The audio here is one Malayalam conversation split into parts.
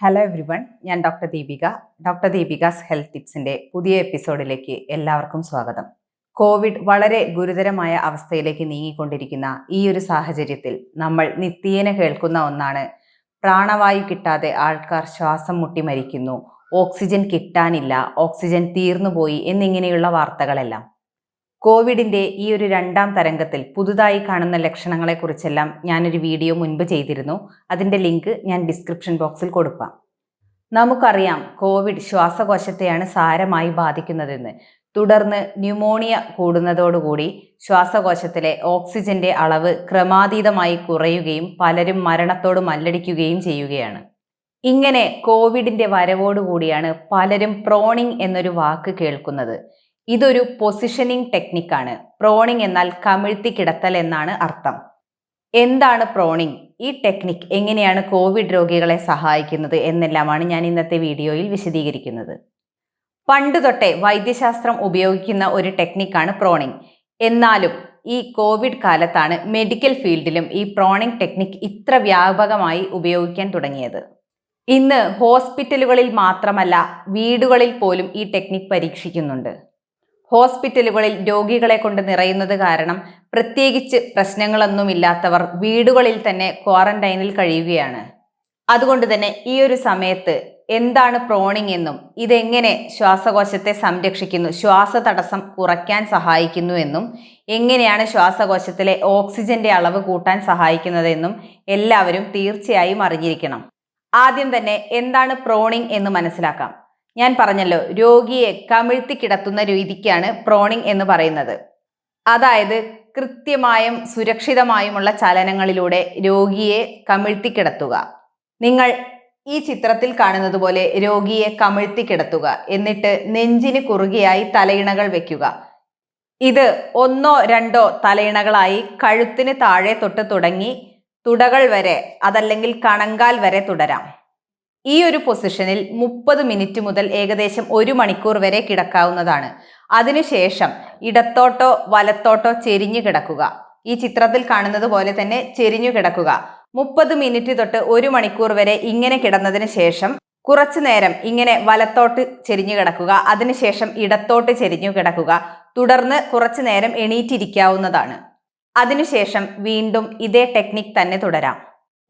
ഹലോ എവ്രി വൺ ഞാൻ doctor Deepika doctor Deepika's health ടിപ്സിന്റെ പുതിയ എപ്പിസോഡിലേക്ക് എല്ലാവർക്കും സ്വാഗതം. കോവിഡ് വളരെ ഗുരുതരമായ അവസ്ഥയിലേക്ക് നീങ്ങിക്കൊണ്ടിരിക്കുന്ന ഈ ഒരു സാഹചര്യത്തിൽ നമ്മൾ നിത്യേന കേൾക്കുന്ന ഒന്നാണ് പ്രാണവായു കിട്ടാതെ ആൾക്കാർ ശ്വാസം മുട്ടി മരിക്കുന്നു ഓക്സിജൻ കിട്ടാനില്ല ഓക്സിജൻ തീർന്നുപോയി എന്നിങ്ങനെയുള്ള വാർത്തകളെല്ലാം. കോവിഡിന്റെ ഈ ഒരു രണ്ടാം തരംഗത്തിൽ പുതുതായി കാണുന്ന ലക്ഷണങ്ങളെക്കുറിച്ചെല്ലാം ഞാനൊരു വീഡിയോ മുൻപ് ചെയ്തിരുന്നു. അതിന്റെ ലിങ്ക് ഞാൻ ഡിസ്ക്രിപ്ഷൻ ബോക്സിൽ കൊടുക്കാം. നമുക്കറിയാം കോവിഡ് ശ്വാസകോശത്തെയാണ് സാരമായി ബാധിക്കുന്നതെന്ന്. തുടർന്ന് ന്യൂമോണിയ കൂടുന്നതോടുകൂടി ശ്വാസകോശത്തിലെ ഓക്സിജന്റെ അളവ് ക്രമാതീതമായി കുറയുകയും പലരും മരണത്തോട് മല്ലടിക്കുകയും ചെയ്യുകയാണ്. ഇങ്ങനെ കോവിഡിന്റെ വരവോടുകൂടിയാണ് പലരും പ്രോണിംഗ് എന്നൊരു വാക്ക് കേൾക്കുന്നത്. ഇതൊരു പൊസിഷനിങ് ടെക്നിക്കാണ് പ്രോണിംഗ് എന്നാൽ കമിഴ്ത്തി കിടത്തൽ എന്നാണ് അർത്ഥം. എന്താണ് പ്രോണിംഗ് ഈ ടെക്നിക് എങ്ങനെയാണ് കോവിഡ് രോഗികളെ സഹായിക്കുന്നത് എന്നെല്ലാമാണ് ഞാൻ ഇന്നത്തെ വീഡിയോയിൽ വിശദീകരിക്കുന്നത്. പണ്ട് തൊട്ടേ വൈദ്യശാസ്ത്രം ഉപയോഗിക്കുന്ന ഒരു ടെക്നിക്കാണ് പ്രോണിംഗ് എന്നാലും ഈ കോവിഡ് കാലത്താണ് മെഡിക്കൽ ഫീൽഡിലും ഈ പ്രോണിംഗ് ടെക്നിക് ഇത്ര വ്യാപകമായി ഉപയോഗിക്കാൻ തുടങ്ങിയത്. ഇന്ന് ഹോസ്പിറ്റലുകളിൽ മാത്രമല്ല വീടുകളിൽ പോലും ഈ ടെക്നിക് പരീക്ഷിക്കുന്നുണ്ട്. ഹോസ്പിറ്റലുകളിൽ രോഗികളെ കൊണ്ട് നിറയുന്നത് കാരണം പ്രത്യേകിച്ച് പ്രശ്നങ്ങളൊന്നുമില്ലാത്തവർ വീടുകളിൽ തന്നെ ക്വാറന്റൈനിൽ കഴിയുകയാണ്. അതുകൊണ്ട് തന്നെ ഈ ഒരു സമയത്ത് എന്താണ് പ്രോണിംഗ് എന്നും ഇതെങ്ങനെ ശ്വാസകോശത്തെ സംരക്ഷിക്കുന്നു ശ്വാസതടസ്സം കുറയ്ക്കാൻ സഹായിക്കുന്നു എന്നും എങ്ങനെയാണ് ശ്വാസകോശത്തിലെ ഓക്സിജന്റെ അളവ് കൂട്ടാൻ സഹായിക്കുന്നതെന്നും എല്ലാവരും തീർച്ചയായും അറിഞ്ഞിരിക്കണം. ആദ്യം തന്നെ എന്താണ് പ്രോണിംഗ് എന്ന് മനസ്സിലാക്കാം. ഞാൻ പറഞ്ഞല്ലോ രോഗിയെ കമിഴ്ത്തി കിടത്തുന്ന രീതിക്കാണ് പ്രോണിംഗ് എന്ന് പറയുന്നത്. അതായത് കൃത്യമായും സുരക്ഷിതമായുമുള്ള ചലനങ്ങളിലൂടെ രോഗിയെ കമിഴ്ത്തി കിടത്തുക. നിങ്ങൾ ഈ ചിത്രത്തിൽ കാണുന്നത് പോലെ രോഗിയെ കമിഴ്ത്തി കിടത്തുക. എന്നിട്ട് നെഞ്ചിന് കുറുകയായി തലയിണകൾ വെക്കുക. ഇത് ഒന്നോ രണ്ടോ തലയിണകളായി കഴുത്തിന് താഴെ തൊട്ട് തുടങ്ങി തുടകൾ വരെ അതല്ലെങ്കിൽ കണങ്കാൽ വരെ തുടരാം. ഈ ഒരു പൊസിഷനിൽ മുപ്പത് മിനിറ്റ് മുതൽ ഏകദേശം ഒരു മണിക്കൂർ വരെ കിടക്കാവുന്നതാണ്. അതിനുശേഷം ഇടത്തോട്ടോ വലത്തോട്ടോ ചെരിഞ്ഞു കിടക്കുക. ഈ ചിത്രത്തിൽ കാണുന്നത് പോലെ തന്നെ ചെരിഞ്ഞു കിടക്കുക. മുപ്പത് മിനിറ്റ് തൊട്ട് ഒരു മണിക്കൂർ വരെ ഇങ്ങനെ കിടന്നതിന് ശേഷം കുറച്ചു നേരം ഇങ്ങനെ വലത്തോട്ട് ചെരിഞ്ഞു കിടക്കുക. അതിനുശേഷം ഇടത്തോട്ട് ചെരിഞ്ഞു കിടക്കുക. തുടർന്ന് കുറച്ചു നേരം എണീറ്റിരിക്കാവുന്നതാണ്. അതിനുശേഷം വീണ്ടും ഇതേ ടെക്നിക് തന്നെ തുടരാം.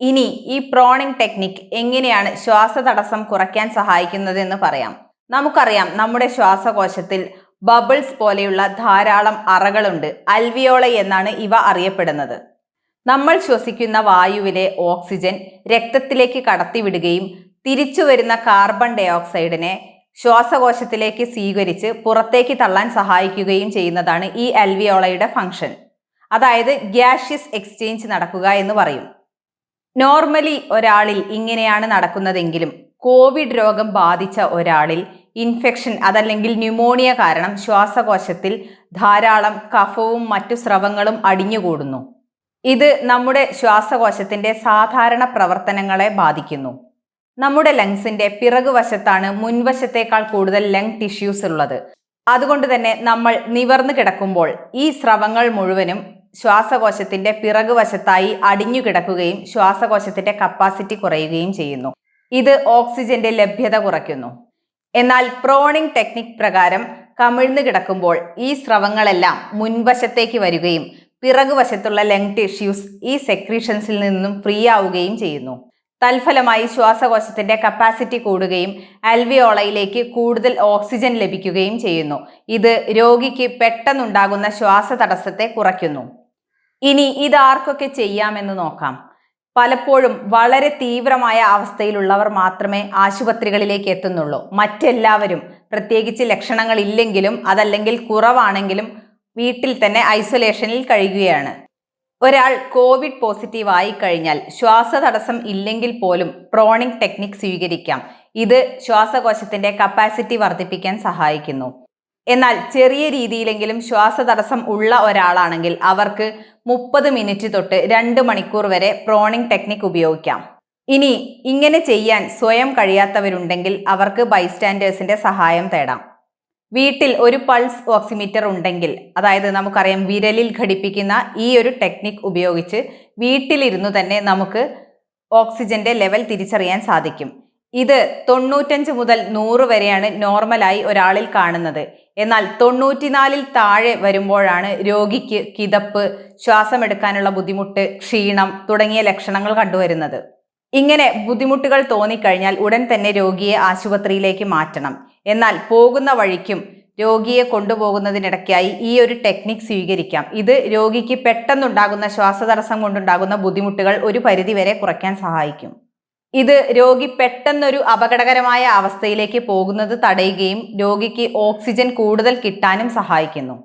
ഇനി ഈ പ്രോണിംഗ് ടെക്നിക് എങ്ങനെയാണ് ശ്വാസതടസ്സം കുറയ്ക്കാൻ സഹായിക്കുന്നതെന്ന് പറയാം. നമുക്കറിയാം നമ്മുടെ ശ്വാസകോശത്തിൽ ബബിൾസ് പോലെയുള്ള ധാരാളം അറകളുണ്ട്. അൽവിയോള എന്നാണ് ഇവ അറിയപ്പെടുന്നത്. നമ്മൾ ശ്വസിക്കുന്ന വായുവിലെ ഓക്സിജൻ രക്തത്തിലേക്ക് കടത്തിവിടുകയും തിരിച്ചു വരുന്ന കാർബൺ ഡയോക്സൈഡിനെ ശ്വാസകോശത്തിലേക്ക് സ്വീകരിച്ച് പുറത്തേക്ക് തള്ളാൻ സഹായിക്കുകയും ചെയ്യുന്നതാണ് ഈ അൽവിയോളയുടെ ഫംഗ്ഷൻ. അതായത് ഗ്യാഷ്യസ് എക്സ്ചേഞ്ച് നടക്കുക എന്ന് പറയും. നോർമലി ഒരാളിൽ ഇങ്ങനെയാണ് നടക്കുന്നതെങ്കിലും കോവിഡ് രോഗം ബാധിച്ച ഒരാളിൽ ഇൻഫെക്ഷൻ അതല്ലെങ്കിൽ ന്യൂമോണിയ കാരണം ശ്വാസകോശത്തിൽ ധാരാളം കഫവും മറ്റു സ്രവങ്ങളും അടിഞ്ഞുകൂടുന്നു. ഇത് നമ്മുടെ ശ്വാസകോശത്തിന്റെ സാധാരണ പ്രവർത്തനങ്ങളെ ബാധിക്കുന്നു. നമ്മുടെ ലങ്സിന്റെ പിറകുവശത്താണ് മുൻവശത്തേക്കാൾ കൂടുതൽ ലങ് ടിഷ്യൂസ് ഉള്ളത്. അതുകൊണ്ട് തന്നെ നമ്മൾ നിവർന്നു കിടക്കുമ്പോൾ ഈ സ്രവങ്ങൾ മുഴുവനും ശ്വാസകോശത്തിന്റെ പിറകുവശത്തായി അടിഞ്ഞു കിടക്കുകയും ശ്വാസകോശത്തിന്റെ കപ്പാസിറ്റി കുറയുകയും ചെയ്യുന്നു. ഇത് ഓക്സിജന്റെ ലഭ്യത കുറയ്ക്കുന്നു. എന്നാൽ പ്രോണിംഗ് ടെക്നിക് പ്രകാരം കമിഴ്ന്നു കിടക്കുമ്പോൾ ഈ സ്രവങ്ങളെല്ലാം മുൻവശത്തേക്ക് വരികയും പിറകുവശത്തുള്ള ലങ് ടിഷ്യൂസ് ഈ സെക്രീഷൻസിൽ നിന്നും ഫ്രീ ആവുകയും ചെയ്യുന്നു. തൽഫലമായി ശ്വാസകോശത്തിന്റെ കപ്പാസിറ്റി കൂടുകയും അൽവിയോളയിലേക്ക് കൂടുതൽ ഓക്സിജൻ ലഭിക്കുകയും ചെയ്യുന്നു. ഇത് രോഗിക്ക് പെട്ടെന്നുണ്ടാകുന്ന ശ്വാസതടസ്സത്തെ കുറയ്ക്കുന്നു. ഇനി ഇതാർക്കൊക്കെ ചെയ്യാമെന്ന് നോക്കാം. പലപ്പോഴും വളരെ തീവ്രമായ അവസ്ഥയിലുള്ളവർ മാത്രമേ ആശുപത്രികളിലേക്ക് എത്തുന്നുള്ളൂ. മറ്റെല്ലാവരും പ്രത്യേകിച്ച് ലക്ഷണങ്ങളില്ലെങ്കിലും അതല്ലെങ്കിൽ കുറവാണെങ്കിലും വീട്ടിൽ തന്നെ ഐസൊലേഷനിൽ കഴിയുകയാണ്. ഒരാൾ കോവിഡ് പോസിറ്റീവ് ആയി കഴിഞ്ഞാൽ ശ്വാസതടസ്സം ഇല്ലെങ്കിൽ പോലും പ്രോണിംഗ് ടെക്നിക് സ്വീകരിക്കാം. ഇത് ശ്വാസകോശത്തിന്റെ കപ്പാസിറ്റി വർദ്ധിപ്പിക്കാൻ സഹായിക്കുന്നു. എന്നാൽ ചെറിയ രീതിയിലെങ്കിലും ശ്വാസതടസ്സം ഉള്ള ഒരാളാണെങ്കിൽ അവർക്ക് മുപ്പത് മിനിറ്റ് തൊട്ട് രണ്ട് മണിക്കൂർ വരെ പ്രോണിംഗ് ടെക്നിക് ഉപയോഗിക്കാം. ഇനി ഇങ്ങനെ ചെയ്യാൻ സ്വയം കഴിയാത്തവരുണ്ടെങ്കിൽ അവർക്ക് ബൈസ്റ്റാൻഡേഴ്സിന്റെ സഹായം തേടാം. വീട്ടിൽ ഒരു പൾസ് ഓക്സിമീറ്റർ ഉണ്ടെങ്കിൽ അതായത് നമുക്കറിയാം വിരലിൽ ഘടിപ്പിക്കുന്ന ഈ ഒരു ടെക്നിക് ഉപയോഗിച്ച് വീട്ടിലിരുന്നു തന്നെ നമുക്ക് ഓക്സിജന്റെ ലെവൽ തിരിച്ചറിയാൻ സാധിക്കും. ഇത് തൊണ്ണൂറ്റഞ്ച് മുതൽ നൂറ് വരെയാണ് നോർമലായി ഒരാളിൽ കാണുന്നത്. എന്നാൽ തൊണ്ണൂറ്റിനാലിൽ താഴെ വരുമ്പോഴാണ് രോഗിക്ക് കിതപ്പ് ശ്വാസമെടുക്കാനുള്ള ബുദ്ധിമുട്ട് ക്ഷീണം തുടങ്ങിയ ലക്ഷണങ്ങൾ കണ്ടുവരുന്നത്. ഇങ്ങനെ ബുദ്ധിമുട്ടുകൾ തോന്നിക്കഴിഞ്ഞാൽ ഉടൻ തന്നെ രോഗിയെ ആശുപത്രിയിലേക്ക് മാറ്റണം. എന്നാൽ പോകുന്ന വഴിക്കും രോഗിയെ കൊണ്ടുപോകുന്നതിനിടയ്ക്കായി ഈ ഒരു ടെക്നിക് സ്വീകരിക്കാം. ഇത് രോഗിക്ക് പെട്ടെന്നുണ്ടാകുന്ന ശ്വാസതടസ്സം കൊണ്ടുണ്ടാകുന്ന ബുദ്ധിമുട്ടുകൾ ഒരു പരിധിവരെ കുറയ്ക്കാൻ സഹായിക്കും. ഇത് രോഗി പെട്ടെന്നൊരു അപകടകരമായ അവസ്ഥയിലേക്ക് പോകുന്നത് തടയുകയും രോഗിക്ക് ഓക്സിജൻ കൂടുതൽ കിട്ടാനും സഹായിക്കുന്നു.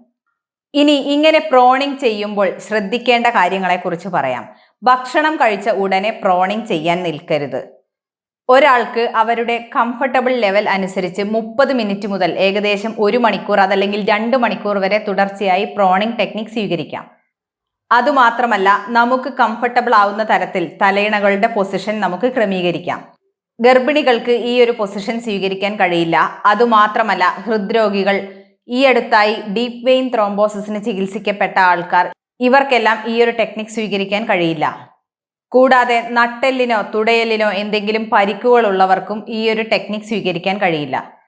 ഇനി ഇങ്ങനെ പ്രോണിംഗ് ചെയ്യുമ്പോൾ ശ്രദ്ധിക്കേണ്ട കാര്യങ്ങളെക്കുറിച്ച് പറയാം. ഭക്ഷണം കഴിച്ച ഉടനെ പ്രോണിംഗ് ചെയ്യാൻ നിൽക്കരുത്. ഒരാൾക്ക് അവരുടെ കംഫർട്ടബിൾ ലെവൽ അനുസരിച്ച് മുപ്പത് മിനിറ്റ് മുതൽ ഏകദേശം ഒരു മണിക്കൂർ അതല്ലെങ്കിൽ രണ്ട് മണിക്കൂർ വരെ തുടർച്ചയായി പ്രോണിംഗ് ടെക്നിക് സ്വീകരിക്കാം. അതുമാത്രമല്ല നമുക്ക് കംഫർട്ടബിൾ ആവുന്ന തരത്തിൽ തലയിണകളുടെ പൊസിഷൻ നമുക്ക് ക്രമീകരിക്കാം. ഗർഭിണികൾക്ക് ഈ ഒരു പൊസിഷൻ സ്വീകരിക്കാൻ കഴിയില്ല. അതുമാത്രമല്ല ഹൃദ്രോഗികൾ ഈ അടുത്തായി ഡീപ് വെയിൻ ത്രോംബോസിസിന് ചികിത്സിക്കപ്പെട്ട ആൾക്കാർ ഇവർക്കെല്ലാം ഈ ഒരു ടെക്നിക് സ്വീകരിക്കാൻ കഴിയില്ല. കൂടാതെ നട്ടെല്ലിനോ തുടയലിനോ എന്തെങ്കിലും പരിക്കുകളുള്ളവർക്കും ഈ ഒരു ടെക്നിക് സ്വീകരിക്കാൻ കഴിയില്ല.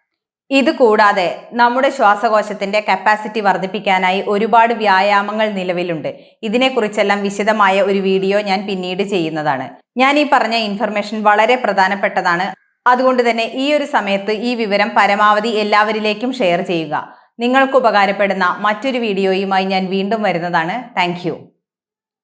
ഇത് കൂടാതെ നമ്മുടെ ശ്വാസകോശത്തിന്റെ കപ്പാസിറ്റി വർദ്ധിപ്പിക്കാനായി ഒരുപാട് വ്യായാമങ്ങൾ നിലവിലുണ്ട്. ഇതിനെക്കുറിച്ചെല്ലാം വിശദമായ ഒരു വീഡിയോ ഞാൻ പിന്നീട് ചെയ്യുന്നതാണ്. ഞാൻ ഈ പറഞ്ഞ ഇൻഫർമേഷൻ വളരെ പ്രധാനപ്പെട്ടതാണ്. അതുകൊണ്ട് തന്നെ ഈ ഒരു സമയത്ത് ഈ വിവരം പരമാവധി എല്ലാവരിലേക്കും ഷെയർ ചെയ്യുക. നിങ്ങൾക്ക് ഉപകാരപ്പെടുന്ന മറ്റൊരു വീഡിയോയുമായി ഞാൻ വീണ്ടും വരുന്നതാണ്. താങ്ക്